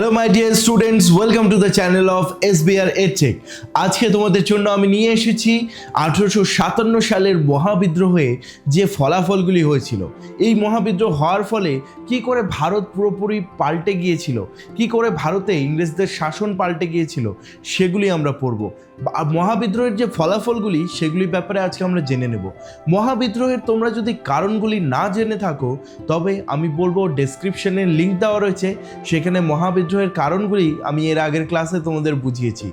Hello my dear students welcome to the channel of S B R edtech আজকে তোমাদের জন্য আমি নিয়ে এসেছি আঠেরোশো সাতান্ন সালের মহাবিদ্রোহে যে ফলাফলগুলি হয়েছিল। এই মহাবিদ্রোহ হওয়ার ফলে কি করে ভারত পুরোপুরি পাল্টে গিয়েছিল? কি করে ভারতে ইংরেজদের শাসন পাল্টে গিয়েছিল? সেগুলি আমরা পড়ব। মহাবিদ্রোহের যে ফলাফলগুলি, সেগুলির ব্যাপারে আজকে আমরা জেনে নেব। মহাবিদ্রোহের তোমরা যদি কারণগুলি না জেনে থাকো, তবে আমি বলব ডেসক্রিপশনে লিঙ্ক দেওয়া রয়েছে। সেখানে মহাবিদ্রোহের কারণগুলি আমি এর আগের ক্লাসে তোমাদের বুঝিয়েছি।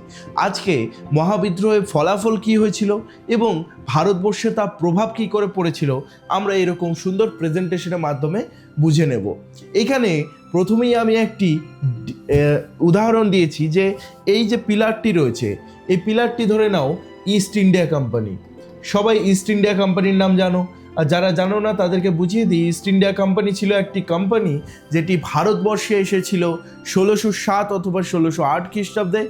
আজকে মহাবিদ্রোহের ফলাফল কি হয়েছিল এবং ভারতবর্ষে তার প্রভাব কি করে পড়েছিল, আমরা এরকম সুন্দর প্রেজেন্টেশনের মাধ্যমে বুঝে নেব। এখানে প্রথমেই আমি একটি উদাহরণ দিয়েছি যে, এই যে পিলারটি রয়েছে এই পিলারটি ধরে নাও ইস্ট ইন্ডিয়া কোম্পানি সবাই ইস্ট ইন্ডিয়া কোম্পানির নাম জানো। আর যারা জানো না, তাদেরকে বুঝিয়ে দিই ইস্ট ইন্ডিয়া কোম্পানি ছিল একটি কোম্পানি যেটি ভারতবর্ষে এসেছিল ষোলোশো সাত অথবা ষোলোশো আট খ্রিস্টাব্দে।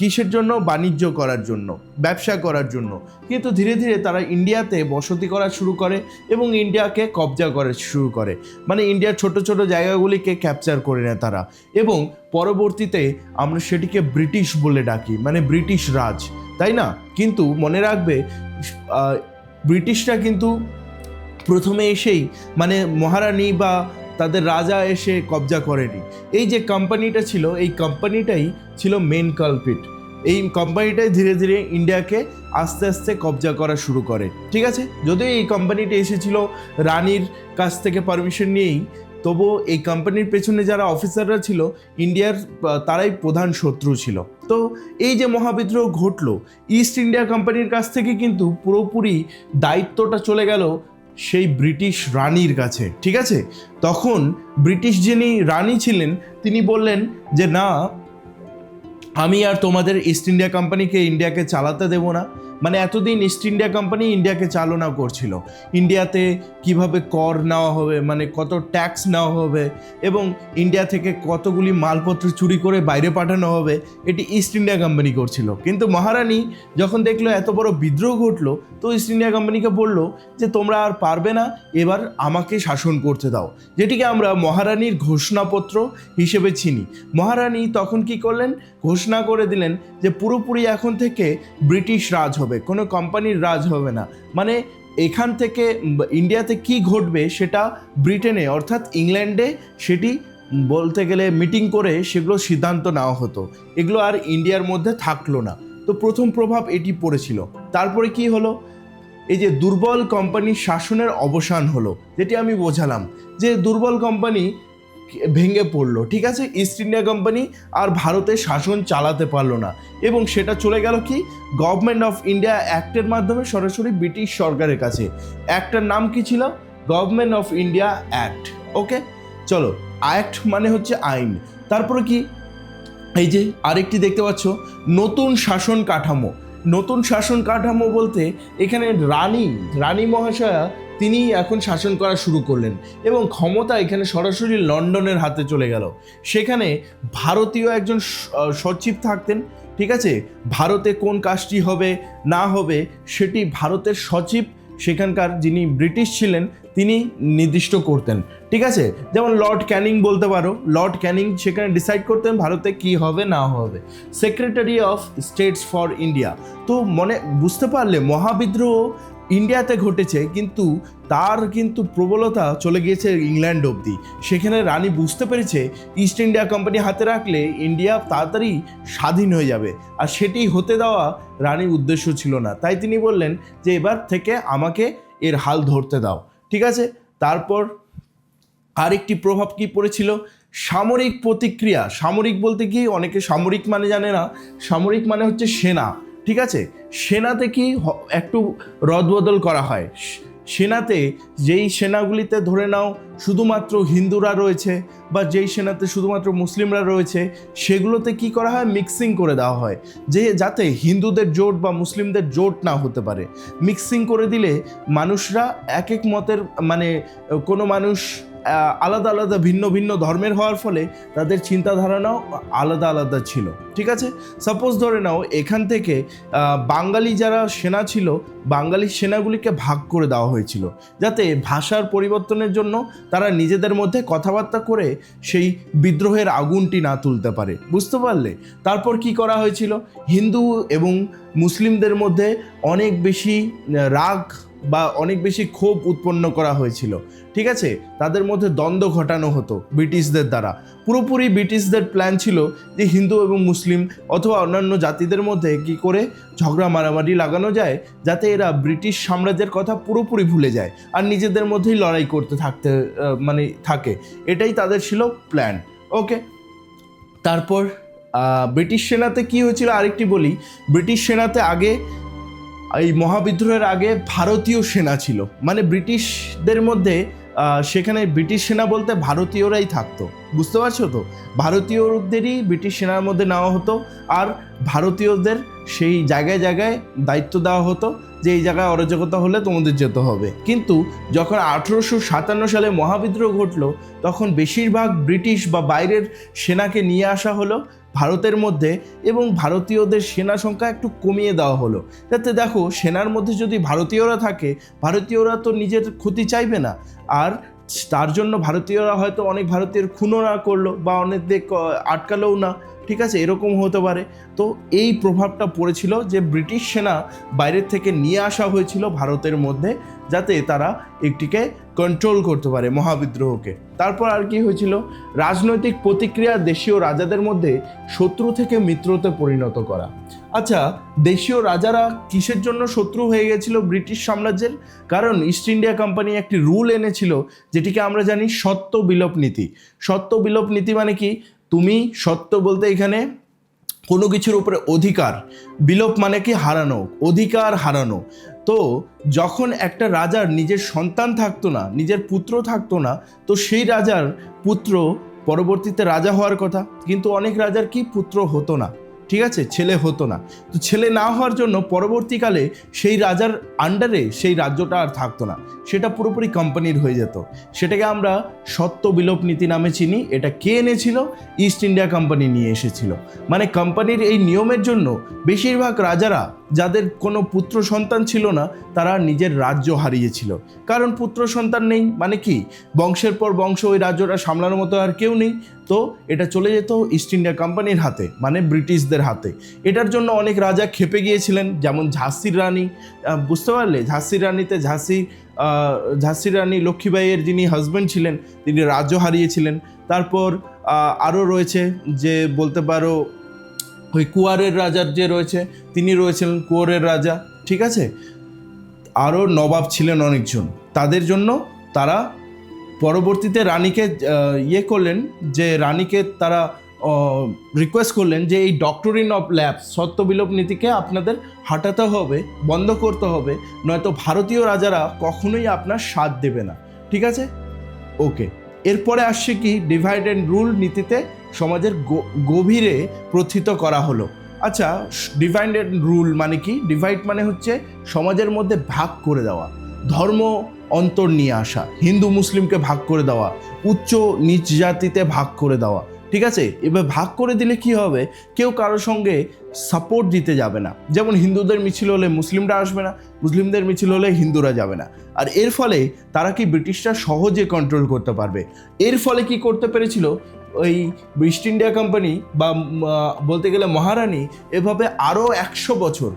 কিসের জন্য? বাণিজ্য করার জন্য, ব্যবসা করার জন্য। কিন্তু ধীরে ধীরে তারা ইন্ডিয়াতে বসতি করা শুরু করে এবং ইন্ডিয়াকে কবজা করা শুরু করে। মানে ইন্ডিয়ার ছোট ছোট জায়গাগুলিকে ক্যাপচার করে নেয় তারা। এবং পরবর্তীতে আমরা সেটিকে ব্রিটিশ বলে ডাকি মানে ব্রিটিশ রাজ। তাই না? কিন্তু মনে রাখবে ব্রিটিশরা কিন্তু প্রথমে এসেই মানে মহারানী বা তাদের রাজা এসে কবজা করেনি। এই যে কোম্পানিটা ছিল, এই কোম্পানিটাই ছিল মেন কালপিট এই কোম্পানিটাই ধীরে ধীরে ইন্ডিয়াকে আস্তে আস্তে কবজা করা শুরু করে। ঠিক আছে? যদিও এই কোম্পানিটা এসেছিল রানীর কাছ থেকে পারমিশন নিয়েই, তবুও এই কোম্পানির পেছনে যারা অফিসাররা ছিল ইন্ডিয়ার তারাই প্রধান শত্রু ছিল। তো এই যে মহাবিদ্রোহ ঘটলো ইস্ট ইন্ডিয়া কোম্পানির কাছ থেকে কিন্তু পুরোপুরি দায়িত্বটা চলে গেল সেই ব্রিটিশ রানীর কাছে, ঠিক আছে? তখন ব্রিটিশ যিনি রানী ছিলেন, তিনি বললেন যে, না, আমি আর তোমাদের ইস্ট ইন্ডিয়া কোম্পানিকে ইন্ডিয়াকে চালাতে দেব না। মানে এতদিন ইস্ট ইন্ডিয়া কোম্পানি ইন্ডিয়াকে চালনা করছিল। ইন্ডিয়াতে কীভাবে কর নেওয়া হবে মানে কত ট্যাক্স নেওয়া হবে, এবং ইন্ডিয়া থেকে কতগুলি মালপত্র চুরি করে বাইরে পাঠানো হবে, এটি ইস্ট ইন্ডিয়া কোম্পানি করছিল। কিন্তু মহারানী যখন দেখল এত বড় বিদ্রোহ ঘটলো, তো ইস্ট ইন্ডিয়া কোম্পানিকে বলল যে, তোমরা আর পারবে না, এবার আমাকে শাসন করতে দাও। যেটিকে আমরা মহারানীর ঘোষণাপত্র হিসেবে চিনি। মহারানী তখন কি করলেন? ঘোষণা করে দিলেন যে, পুরোপুরি এখন থেকে ব্রিটিশ রাজ হবে। কোনো কোম্পানির রাজ হবে না। মানে এখান থেকে ইন্ডিয়াতে কি ঘটবে সেটা ব্রিটেনে, অর্থাৎ ইংল্যান্ডে সেটি বলতে গেলে মিটিং করে সেগুলো সিদ্ধান্ত নেওয়া হতো। এগুলো আর ইন্ডিয়ার মধ্যে থাকল না। তো প্রথম প্রভাব এটি পড়েছিল। তারপরে কি হলো? এই যে দুর্বল কোম্পানির শাসনের অবসান হলো, যেটি আমি বোঝালাম যে দুর্বল কোম্পানি ভেঙে পড়ল, ঠিক আছে? ইস্ট ইন্ডিয়া কোম্পানি আর ভারতে শাসন চালাতে পারল না। এবং সেটা চলে গেল কি? গভর্নমেন্ট অফ ইন্ডিয়া অ্যাক্টের মাধ্যমে সরাসরি ব্রিটিশ সরকারের কাছে। অ্যাক্টের নাম কি ছিল? Government of India act okay চলো অ্যাক্ট মানে হচ্ছে আইন। তারপরে কি? এই যে আরেকটি দেখতে পাচ্ছ, নতুন শাসন কাঠামো। নতুন শাসন কাঠামো বলতে এখানে রানী রানী মহাশয়া তিনি এখন শাসন করা শুরু করলেন এবং ক্ষমতা এখানে সরাসরি লন্ডনের হাতে চলে গেল। সেখানে ভারতীয় একজন সচিব থাকতেন, ঠিক আছে? ভারতে কোন কাজটি হবে, না হবে, সেটি ভারতের সচিব সেখানকার যিনি ব্রিটিশ ছিলেন, তিনি নির্দিষ্ট করতেন, ঠিক আছে? যেমন লর্ড ক্যানিং বলতে পারো, লর্ড ক্যানিং সেখানে ডিসাইড করতেন ভারতে কি হবে, না হবে। Secretary of states for India তো মনে, বুঝতে পারলে মহাবিদ্রোহ ইন্ডিয়াতে ঘটেছে, কিন্তু তার কিন্তু প্রবলতা চলে গিয়েছে ইংল্যান্ড অবধি। সেখানে রানী বুঝতে পেরেছে ইস্ট ইন্ডিয়া কোম্পানি হাতে রাখলে ইন্ডিয়া তাড়াতাড়ি স্বাধীন হয়ে যাবে। আর সেটি হতে দেওয়া রানীর উদ্দেশ্য ছিল না। তাই তিনি বললেন যে, এবার থেকে আমাকে এর হাল ধরতে দাও। ঠিক আছে? তারপর আরেকটি প্রভাব কি পড়েছিল? সামরিক প্রতিক্রিয়া। সামরিক বলতে কি? অনেকে সামরিক মানে জানে না। সামরিক মানে হচ্ছে সেনা। ঠিক আছে? সেনাতে কি একটু রদবদল করা হয়? সেনাতে যেই সেনাগুলিতে ধরে নাও শুধুমাত্র হিন্দুরা রয়েছে বা যেই সেনাতে শুধুমাত্র মুসলিমরা রয়েছে, সেগুলোতে কি করা হয়? মিক্সিং করে দেওয়া হয়। যে, যাতে হিন্দুদের জোট বা মুসলিমদের জোট না হতে পারে। মিক্সিং করে দিলে মানুষরা এক এক মতের মানে কোনো মানুষ আলাদা আলাদা ভিন্ন ভিন্ন ধর্মের হওয়ার ফলে তাদের চিন্তাধারণাও আলাদা আলাদা ছিল। ঠিক আছে? সাপোজ ধরে নাও, এখান থেকে বাঙালি যারা সেনা ছিল, বাঙালি সেনাগুলিকে ভাগ করে দেওয়া হয়েছিল। যাতে ভাষার পরিবর্তনের জন্য তারা নিজেদের মধ্যে কথাবার্তা করে সেই বিদ্রোহের আগুনটি না তুলতে পারে। বুঝতে পারলে? তারপর কি করা হয়েছিল? হিন্দু এবং মুসলিমদের মধ্যে অনেক বেশি রাগ বা অনেক বেশি ক্ষোভ উৎপন্ন করা হয়েছিল। ঠিক আছে? তাদের মধ্যে দ্বন্দ্ব ঘটানো হতো ব্রিটিশদের দ্বারা। পুরোপুরি ব্রিটিশদের প্ল্যান ছিল যে হিন্দু এবং মুসলিম অথবা অন্যান্য জাতিদের মধ্যে কি করে ঝগড়া মারামারি লাগানো যায়, যাতে এরা ব্রিটিশ সাম্রাজ্যের কথা পুরোপুরি ভুলে যায় আর নিজেদের মধ্যেই লড়াই করতে থাকতে মানে থাকে। এটাই তাদের ছিল প্ল্যান ওকে তারপর ব্রিটিশ সেনাতে কি হয়েছিল? আরেকটি বলি, ব্রিটিশ সেনাতে আগে এই মহাবিদ্রোহের আগে ভারতীয় সেনা ছিল। মানে ব্রিটিশদের মধ্যে সেখানে ব্রিটিশ সেনা বলতে ভারতীয়রাই থাকতো। বুঝতে পারছ তো? ভারতীয়দেরই ব্রিটিশ সেনার মধ্যে নেওয়া হতো আর ভারতীয়দের সেই জায়গায় জায়গায় দায়িত্ব দেওয়া হতো যে এই জায়গায় অরাজকতা হলে তোমাদের যেতে হবে। কিন্তু যখন আঠেরোশো সাতান্ন সালে মহাবিদ্রোহ ঘটলো, তখন বেশিরভাগ ব্রিটিশ বা বাইরের সেনাকে নিয়ে আসা হলো ভারতের মধ্যে এবং ভারতীয়দের সেনা সংখ্যা একটু কমিয়ে দেওয়া হলো। যাতে দেখো, সেনার মধ্যে যদি ভারতীয়রা থাকে, ভারতীয়রা তো নিজের ক্ষতি চাইবে না। আর তার জন্য ভারতীয়রা হয়তো অনেক ভারতীয়ের খুনও না করল বা অনেক দিক আটকালেও না। ঠিক আছে, এরকম হতে পারে। তো এই প্রভাবটা পড়েছিল যে ব্রিটিশ সেনা বাইরের থেকে নিয়ে আসা হয়েছিল ভারতের মধ্যে, যাতে তারা একটিকে কন্ট্রোল করতে পারে মহাবিদ্রোহকে। তারপর আর কি হয়েছিল? রাজনৈতিক প্রতিক্রিয়া দেশীয় রাজাদের মধ্যে শত্রু থেকে মিত্রতে পরিণত করা। আচ্ছা দেশীয় রাজারা কিসের জন্য শত্রু হয়ে গেছিল ব্রিটিশ সাম্রাজ্যের? কারণ ইস্ট ইন্ডিয়া কোম্পানি একটি রুল এনেছিল, যেটিকে আমরা জানি সত্য বিলোপ নীতি। সত্য বিলোপ নীতি মানে কি? তুমি সত্য বলতে এখানে কোনো কিছুর উপরে অধিকার, বিলোপ মানে কি হারানো, অধিকার হারানো। তো যখন একটা রাজার নিজের সন্তান থাকতো না, নিজের পুত্র থাকতো না, তো সেই রাজার পুত্র পরবর্তীতে রাজা হওয়ার কথা। কিন্তু অনেক রাজার কি পুত্র হতো না। ঠিক আছে? ছেলে হতো না। তো ছেলে না হওয়ার জন্য পরবর্তীকালে সেই রাজার আন্ডারে সেই রাজ্যটা আর থাকতো না। সেটা পুরোপুরি কোম্পানির হয়ে যেত। সেটাকে আমরা সত্য বিলোপ নীতি নামে চিনি। এটা কে এনেছিল? ইস্ট ইন্ডিয়া কোম্পানি নিয়ে এসেছিল। মানে কোম্পানির এই নিয়মের জন্য বেশিরভাগ রাজারা যাদের কোনো পুত্র সন্তান ছিল না, তারা নিজের রাজ্য হারিয়েছিল। কারণ পুত্র সন্তান নেই মানে কি? বংশের পর বংশ ওই রাজ্যটা সামলানোর মতো আর কেউ নেই। তো এটা চলে যেত ইস্ট ইন্ডিয়া কোম্পানির হাতে মানে ব্রিটিশদের হাতে। এটার জন্য অনেক রাজা খেপে গিয়েছিলেন, যেমন ঝাঁসির রানী। বুঝতে পারলে? ঝাঁসির রানীতে ঝাঁসি ঝাঁসির রানী লক্ষ্মীবাইয়ের যিনি হাজব্যান্ড ছিলেন, তিনি রাজ্য হারিয়েছিলেন। তারপর আরও রয়েছে যে বলতে পারো ওই কুয়ারের রাজার যে রয়েছে, তিনি রয়েছেন কুয়ারের রাজা, ঠিক আছে? আরও নবাব ছিলেন অনেকজন। তাদের জন্য তারা পরবর্তীতে রানীকে ইয়ে করলেন যে রানীকে তারা রিকোয়েস্ট করলেন যে এই ডক্টরিন অফ ল্যাব সত্য বিলোপ নীতিকে আপনাদের হাঁটাতে হবে, বন্ধ করতে হবে, নয়তো ভারতীয় রাজারা কখনোই আপনার সাথ দেবে না। ঠিক আছে? ওকে। এরপরে আসছে কি? ডিভাইড অ্যান্ড রুল নীতিতে সমাজের গভীরে প্রথিত করা হলো। আচ্ছা ডিভাইড রুল মানে কি? ডিভাইড মানে হচ্ছে সমাজের মধ্যে ভাগ করে দেওয়া, ধর্ম অন্তর নিয়ে আসা, হিন্দু মুসলিমকে ভাগ করে দেওয়া, উচ্চ নিচ জাতিতে ভাগ করে দেওয়া, ঠিক আছে? এবার ভাগ করে দিলে কি হবে? কেউ কারোর সঙ্গে সাপোর্ট দিতে যাবে না। যেমন হিন্দুদের মিছিল হলে মুসলিমরা আসবে না, মুসলিমদের মিছিল হলে হিন্দুরা যাবে না। আর এর ফলে তারা কি ব্রিটিশরা সহজে কন্ট্রোল করতে পারবে? এর ফলে কি করতে পেরেছিল? ওই ইস্ট ইন্ডিয়া কোম্পানি বা বলতে গেলে মহারানী এভাবে আরও একশো বছর,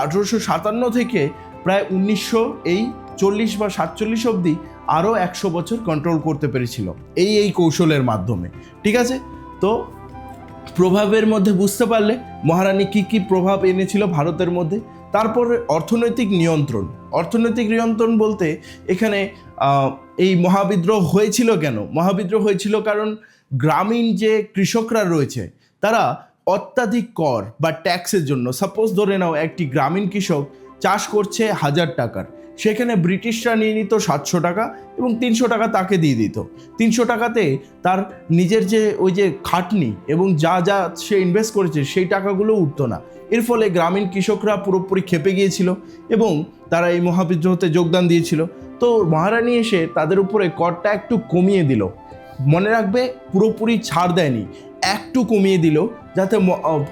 আঠেরোশো সাতান্ন থেকে প্রায় উনিশশো এই চল্লিশ বা সাতচল্লিশ অবধি আরও একশো বছর কন্ট্রোল করতে পেরেছিল, এই এই কৌশলের মাধ্যমে, ঠিক আছে? তো প্রভাবের মধ্যে বুঝতে পারলে মহারানী কি কি প্রভাব এনেছিল ভারতের মধ্যে, তারপর অর্থনৈতিক নিয়ন্ত্রণ অর্থনৈতিক নিয়ন্ত্রণ বলতে এখানে এই মহাবিদ্রোহ হয়েছিল কেন? মহাবিদ্রোহ হয়েছিল কারণ গ্রামীণ যে কৃষকরা রয়েছে, তারা অত্যাধিক কর বা ট্যাক্সের জন্য সাপোজ ধরে নাও একটি গ্রামীণ কৃষক চাষ করছে হাজার টাকার। সেখানে ব্রিটিশরা নিয়ে নিত সাতশো টাকা এবং তিনশো টাকা তাকে দিয়ে দিত। তিনশো টাকাতে তার নিজের যে ওই যে খাটনি এবং যা যা সে ইনভেস্ট করেছে, সেই টাকাগুলো উঠতো না। এর ফলে গ্রামীণ কৃষকরা পুরোপুরি খেপে গিয়েছিল এবং তারা এই মহাবিদ্রোহতে যোগদান দিয়েছিল। তো মহারানী এসে তাদের উপরে করটা একটু কমিয়ে দিল। মনে রাখবে, পুরোপুরি ছাড় দেয়নি। একটু কমিয়ে দিল, যাতে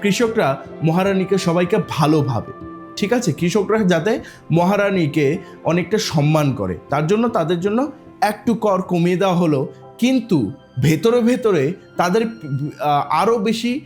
কৃষকরা মহারানীকে সবাইকে ভালো ভাবে। ঠিক আছে? কৃষকরা যাতে মহারানীকে অনেকটা সম্মান করে। তার জন্য, তাদের জন্য একটু কর কমিয়ে দেওয়া হলো। কিন্তু ভেতরে ভেতরে তাদের আরও বেশি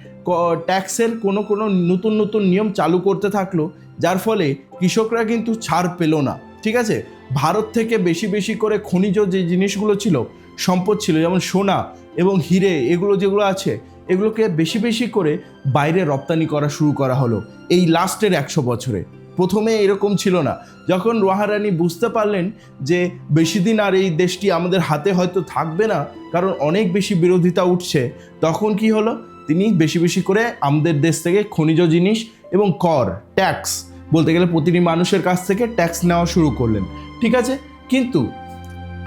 ট্যাক্সের কোনো কোনো নতুন নতুন নিয়ম চালু করতে থাকল, যার ফলে কৃষকরা কিন্তু ছাড় পেল না। ঠিক আছে? ভারত থেকে বেশি বেশি করে খনিজ যে জিনিসগুলো ছিল সম্পদ ছিল, যেমন সোনা এবং হিরে, এগুলো যেগুলো আছে, এগুলোকে বেশি বেশি করে বাইরে রপ্তানি করা শুরু করা হলো এই লাস্টের একশো বছরে। প্রথমে এরকম ছিল না। যখন মহারানী বুঝতে পারলেন যে বেশি দিন আর এই দেশটি আমাদের হাতে হয়তো থাকবে না, কারণ অনেক বেশি বিরোধিতা উঠছে, তখন কি হলো? তিনি বেশি বেশি করে আমাদের দেশ থেকে খনিজ জিনিস এবং কর, ট্যাক্স বলতে গেলে প্রতিটি মানুষের কাছ থেকে ট্যাক্স নেওয়া শুরু করলেন। ঠিক আছে? কিন্তু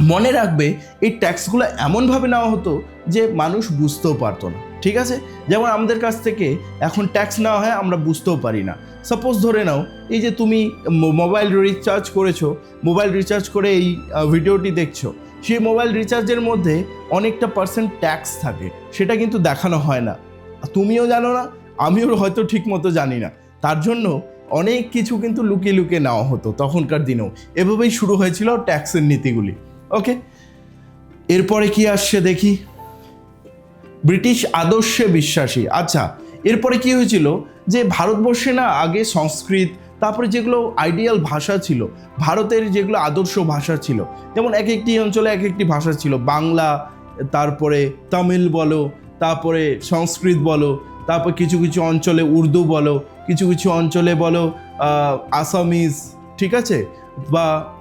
মনে রাখবে, এই ট্যাক্সগুলো এমনভাবে নেওয়া হতো যে মানুষ বুঝতেও পারতো না। ঠিক আছে? যেমন আমাদের কাছ থেকে এখন ট্যাক্স নেওয়া হয়, আমরা বুঝতেও পারি না। সাপোজ ধরে নাও, এই যে তুমি মোবাইল রিচার্জ করেছ মোবাইল রিচার্জ করে এই ভিডিওটি দেখছ। সেই মোবাইল রিচার্জের মধ্যে অনেকটা পার্সেন্ট ট্যাক্স থাকে। সেটা কিন্তু দেখানো হয় না। তুমিও জানো না, আমিও হয়তো ঠিক মতো জানি না। তার জন্য অনেক কিছু কিন্তু লুকিয়ে লুকিয়ে নেওয়া হতো তখনকার দিনেও। এভাবেই শুরু হয়েছিল ট্যাক্সের নীতিগুলি। ওকে এরপরে কি আসছে দেখি? ব্রিটিশ আদর্শে বিশ্বাসী। আচ্ছা এরপরে কি হয়েছিল? যে ভারতবর্ষে না আগে সংস্কৃত, তারপরে যেগুলো আইডিয়াল ভাষা ছিল, ভারতের যেগুলো আদর্শ ভাষা ছিল, যেমন এক একটি অঞ্চলে এক একটি ভাষা ছিল, বাংলা, তারপরে তামিল বলো, তারপরে সংস্কৃত বলো, তারপর কিছু কিছু অঞ্চলে উর্দু বলো, কিছু কিছু অঞ্চলে বলো আসামিজ, ঠিক আছে? বা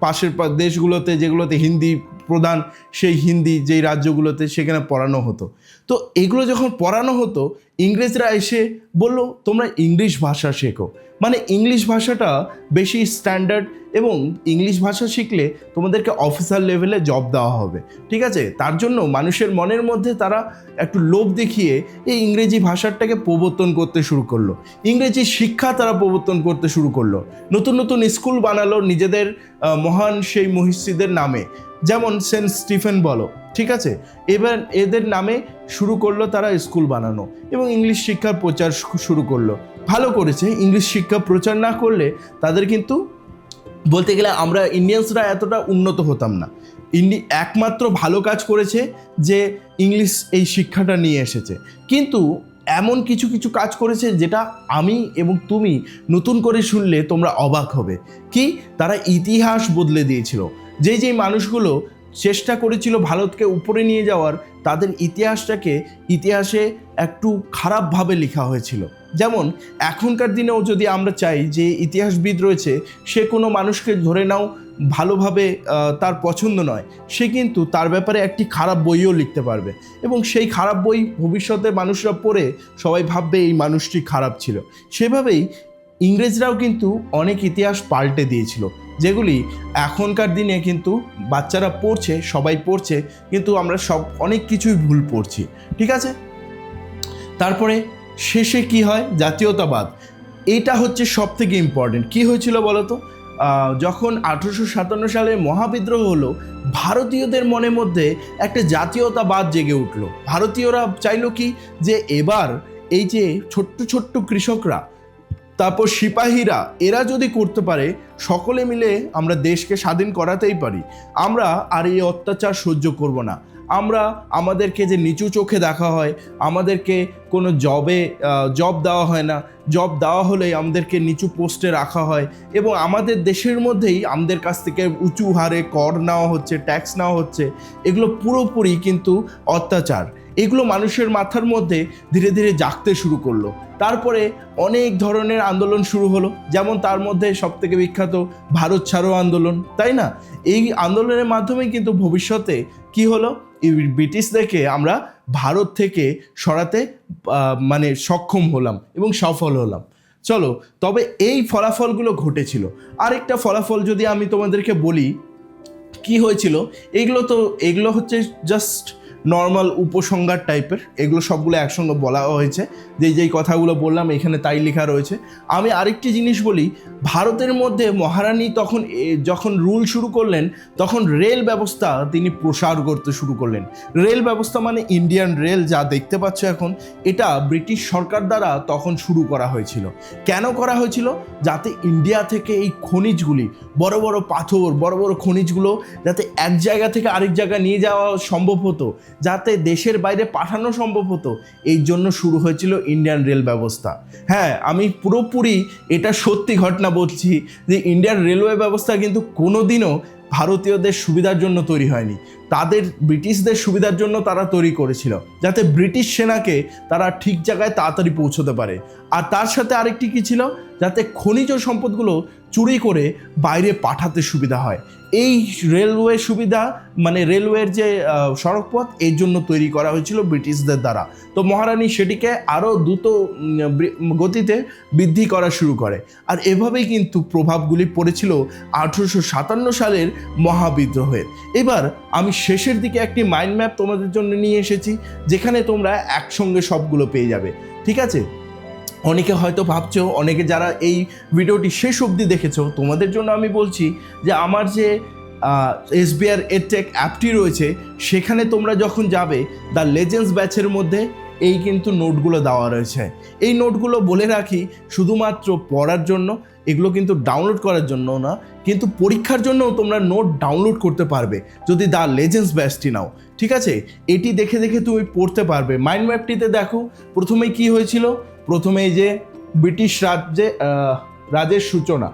পাশের দেশগুলোতে যেগুলোতে হিন্দি প্রধান সেই হিন্দি যেই রাজ্যগুলোতে সেখানে পড়ানো হতো। তো এগুলো যখন পড়ানো হতো, ইংরেজরা এসে বলল, তোমরা ইংলিশ ভাষা শেখো। মানে ইংলিশ ভাষাটা বেশি স্ট্যান্ডার্ড এবং ইংলিশ ভাষা শিখলে তোমাদেরকে অফিসার লেভেলে জব দেওয়া হবে। ঠিক আছে? তার জন্য মানুষের মনের মধ্যে তারা একটু লোভ দেখিয়ে এই ইংরেজি ভাষাটাকে প্রবর্তন করতে শুরু করল। ইংরেজি শিক্ষা তারা প্রবর্তন করতে শুরু করল। নতুন নতুন স্কুল বানালো নিজেদের মহান সেই মহিষীদের নামে। যেমন সেন্ট স্টিফেন বলো ঠিক আছে? এবার এদের নামে শুরু করল তারা স্কুল বানানো এবং ইংলিশ শিক্ষার প্রচার শুরু করল। ভালো করেছে, ইংলিশ শিক্ষা প্রচার না করলে তাদের কিন্তু বলতে গেলে আমরা ইন্ডিয়ানসরা এতটা উন্নত হতাম না। ইন্ডি, একমাত্র ভালো কাজ করেছে যে ইংলিশ এই শিক্ষাটা নিয়ে এসেছে। কিন্তু এমন কিছু কিছু কাজ করেছে যেটা আমি এবং তুমি নতুন করে শুনলে তোমরা অবাক হবে। কি? তারা ইতিহাস বদলে দিয়েছিল। যে যেই মানুষগুলো চেষ্টা করেছিল ভারতকে উপরে নিয়ে যাওয়ার, তাদের ইতিহাসটাকে ইতিহাসে একটু খারাপভাবে লেখা হয়েছিল। যেমন, এখনকার দিনেও যদি আমরা চাই যে ইতিহাসবিদ রয়েছে, সে কোনো মানুষকে ধরে নাও ভালোভাবে তার পছন্দ নয়, সে কিন্তু তার ব্যাপারে একটি খারাপ বইও লিখতে পারবে। এবং সেই খারাপ বই ভবিষ্যতে মানুষরা পড়ে সবাই ভাববে এই মানুষটি খারাপ ছিল। সেভাবেই ইংরেজরাও কিন্তু অনেক ইতিহাস পাল্টে দিয়েছিল, যেগুলি এখনকার দিনে কিন্তু বাচ্চারা পড়ছে, সবাই পড়ছে, কিন্তু আমরা সব, অনেক কিছুই ভুল পড়ছি, ঠিক আছে? তারপরে শেষে কি হয়? জাতীয়তাবাদ। এটা হচ্ছে সব থেকে ইম্পর্টেন্ট কী হয়েছিল বলো তো যখন আঠেরোশো সাতান্ন সালে মহাবিদ্রোহ হলো, ভারতীয়দের মনের মধ্যে একটা জাতীয়তাবাদ জেগে উঠল। ভারতীয়রা চাইলো কি? যে এবার এই যে ছোট্ট ছোট্ট কৃষকরা তারপর সিপাহীরা, এরা যদি করতে পারে, সকলে মিলে আমরা দেশকে স্বাধীন করাতেই পারি। আমরা আর এই অত্যাচার সহ্য করব না। আমরা আমাদেরকে যে নিচু চোখে দেখা হয়, আমাদেরকে কোনো জবে জব দেওয়া হয় না। জব দেওয়া হলে আমাদেরকে নিচু পোস্টে রাখা হয় এবং আমাদের দেশের মধ্যেই আমাদের কাছ থেকে উঁচু হারে কর নেওয়া হচ্ছে, ট্যাক্স নেওয়া হচ্ছে। এগুলো পুরোপুরি কিন্তু অত্যাচার। এগুলো মানুষের মাথার মধ্যে ধীরে ধীরে জাগতে শুরু করল। তারপরে অনেক ধরনের আন্দোলন শুরু হলো, যেমন তার মধ্যে সবথেকে বিখ্যাত ভারত ছাড়ো আন্দোলন, তাই না? এই আন্দোলনের মাধ্যমে কিন্তু ভবিষ্যতে কি হলো? ব্রিটিশদেরকে আমরা ভারত থেকে সরাতে মানে সক্ষম হলাম এবং সফল হলাম। চলো, তবে এই ফলাফলগুলো ঘটেছিল। আরেকটা ফলাফল যদি আমি তোমাদেরকে বলি, কি হয়েছিল? এগুলো তো, এগুলো হচ্ছে জাস্ট নর্মাল উপসংহার টাইপের এগুলো সবগুলো একসঙ্গে বলা হয়েছে। যে যেই কথাগুলো বললাম, এখানে তাই লেখা রয়েছে। আমি আরেকটি জিনিস বলি, ভারতের মধ্যে মহারানী তখন যখন রুল শুরু করলেন, তখন রেল ব্যবস্থা তিনি প্রসার করতে শুরু করলেন। রেল ব্যবস্থা মানে ইন্ডিয়ান রেল যা দেখতে পাচ্ছ এখন, এটা ব্রিটিশ সরকার দ্বারা তখন শুরু করা হয়েছিল। কেন করা হয়েছিল? যাতে ইন্ডিয়া থেকে এই খনিজগুলি, বড় বড় পাথর, বড় বড় খনিজগুলো যাতে এক জায়গা থেকে আরেক জায়গায় নিয়ে যাওয়া সম্ভব হতো যাতে দেশের বাইরে পাঠানো সম্ভব হতো। এই জন্য শুরু হয়েছিল ইন্ডিয়ান রেল ব্যবস্থা। হ্যাঁ আমি পুরোপুরি এটা সত্যি ঘটনা বলছি যে ইন্ডিয়ান রেলওয়ে ব্যবস্থা কিন্তু কোনোদিনও ভারতীয়দের সুবিধার জন্য তৈরি হয়নি। তাদের ব্রিটিশদের সুবিধার জন্য তারা তৈরি করেছিল, যাতে ব্রিটিশ সেনাকে তারা ঠিক জায়গায় তাড়াতাড়ি পৌঁছতে পারে। আর তার সাথে আরেকটি কী ছিল? যাতে খনিজ সম্পদগুলো চুরি করে বাইরে পাঠাতে সুবিধা হয়। এই রেলওয়ে সুবিধা মানে রেলওয়ের যে সড়কপথ, এর জন্য তৈরি করা হয়েছিল ব্রিটিশদের দ্বারা। তো মহারানী সেটিকে আরও দ্রুত গতিতে বৃদ্ধি করা শুরু করে। আর এভাবেই কিন্তু প্রভাবগুলি পড়েছিল আঠেরোশো সাতান্ন সালের মহাবিদ্রোহের এবার আমি শেষের দিকে একটি মাইন্ড ম্যাপ তোমাদের জন্য নিয়ে এসেছি, যেখানে তোমরা একসঙ্গে সবগুলো পেয়ে যাবে। ঠিক আছে? অনেকে হয়তো ভাবছ, অনেকে যারা এই ভিডিওটি শেষ অবধি দেখেছ, তোমাদের জন্য আমি বলছি যে আমার যে এস এসবিআর এডটেক অ্যাপটি রয়েছে, সেখানে তোমরা যখন যাবে, দ্য লেজেন্ডস ব্যাচের মধ্যে এই কিন্তু নোটগুলো দেওয়া রয়েছে। এই নোটগুলো বলে রাখি, শুধুমাত্র পড়ার জন্য, এগুলো কিন্তু ডাউনলোড করার জন্য না, কিন্তু পরীক্ষার জন্যও তোমরা নোট ডাউনলোড করতে পারবে, যদি দ্য লেজেন্ডস ব্যাচটি নাও। ঠিক আছে? এটি দেখে দেখে তুমি পড়তে পারবে। মাইন্ড ম্যাপটিতে দেখো প্রথমে কি হয়েছিল? প্রথমে এই যে ব্রিটিশ রাজ্যে রাজের সূচনা।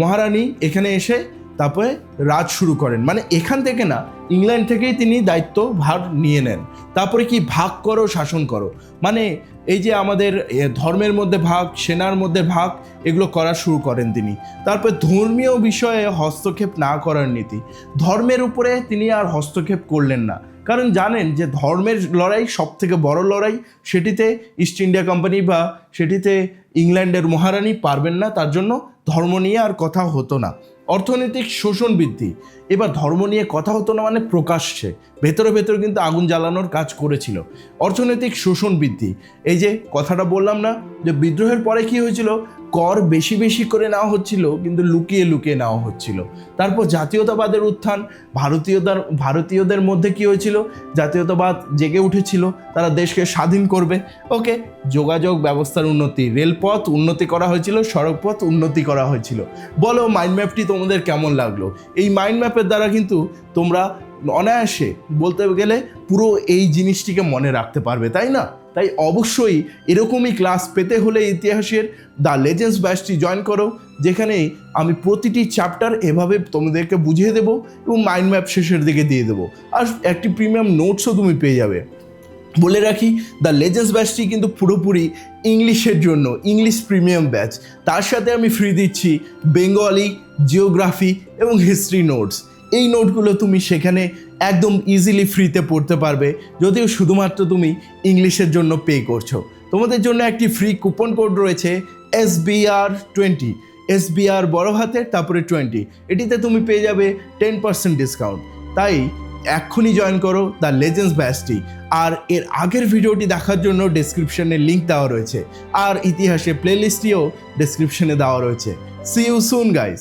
মহারানী এখানে এসে তারপরে রাজ শুরু করেন। মানে এখান থেকে না, ইংল্যান্ড থেকেই তিনি দায়িত্ব ভার নিয়ে নেন। তারপরে কি ভাগ করো, শাসন করো। মানে এই যে আমাদের ধর্মের মধ্যে ভাগ, সেনার মধ্যে ভাগ, এগুলো করা শুরু করেন তিনি। তারপরে ধর্মীয় বিষয়ে হস্তক্ষেপ না করার নীতি। ধর্মের উপরে তিনি আর হস্তক্ষেপ করলেন না। কারণ জানেন যে ধর্মের লড়াই সব থেকে বড় লড়াই, সেটিতে ইস্ট ইন্ডিয়া কোম্পানি বা সেটিতে ইংল্যান্ডের মহারানী পারবেন না। তার জন্য ধর্ম নিয়ে আর কথা হতো না। অর্থনৈতিক শোষণ বৃদ্ধি। এবার ধর্ম নিয়ে কথা হতো না মানে প্রকাশ্যে। ভেতরে ভেতরে কিন্তু আগুন জ্বালানোর কাজ করেছিল। অর্থনৈতিক শোষণ বৃদ্ধি। এই যে কথাটা বললাম না, যে বিদ্রোহের পরে কি হয়েছিল? কর বেশি বেশি করে নেওয়া হচ্ছিল, কিন্তু লুকিয়ে লুকিয়ে নেওয়া হচ্ছিল। তারপর জাতীয়তাবাদের উত্থান, ভারতীয়তার, ভারতীয়দের মধ্যে কি হয়েছিল? জাতীয়তাবাদ জেগে উঠেছিল, তারা দেশকে স্বাধীন করবে। ওকে যোগাযোগ ব্যবস্থার উন্নতি, রেলপথ উন্নতি করা হয়েছিল, সড়কপথ উন্নতি করা হয়েছিল। বলো মাইন্ড ম্যাপটি তোমাদের কেমন লাগল? এই মাইন্ড ম্যাপের দ্বারা কিন্তু তোমরা অনায়াসে বলতে গেলে পুরো এই জিনিসটিকে মনে রাখতে পারবে, তাই না? তাই অবশ্যই এরকমই ক্লাস পেতে হলে ইতিহাসের দ্য লেজেন্ডস ব্যাচটি জয়েন করো, যেখানে আমি প্রতিটি চ্যাপ্টার এভাবে তোমাদেরকে বুঝিয়ে দেবো এবং মাইন্ড ম্যাপ শেষের দিকে দিয়ে দেবো। আর একটি প্রিমিয়াম নোটসও তুমি পেয়ে যাবে। বলে রাখি দ্য লেজেন্ডস ব্যাচটি কিন্তু পুরোপুরি ইংলিশের জন্য, ইংলিশ প্রিমিয়াম ব্যাচ তার সাথে আমি ফ্রি দিচ্ছি বেঙ্গলি জিওগ্রাফি এবং হিস্ট্রি নোটস এই নোটগুলো তুমি সেখানে একদম ইজিলি ফ্রিতে পড়তে পারবে, যদিও শুধুমাত্র তুমি ইংলিশের জন্য পে করছ। তোমাদের জন্য একটি ফ্রি কুপন কোড রয়েছে S B R twenty S B R বড় হাতের, তারপরে টোয়েন্টি এটিতে তুমি পেয়ে যাবে টেন পার্সেন্ট ডিসকাউন্ট তাই এক্ষুনি জয়েন করো দ্য লেজেন্ডস ব্যাচটি। আর এর আগের ভিডিওটি দেখার জন্য ডেসক্রিপশনে লিঙ্ক দেওয়া রয়েছে। আর ইতিহাসে প্লেলিস্টটিও ডেসক্রিপশনে দেওয়া রয়েছে। C you soon guys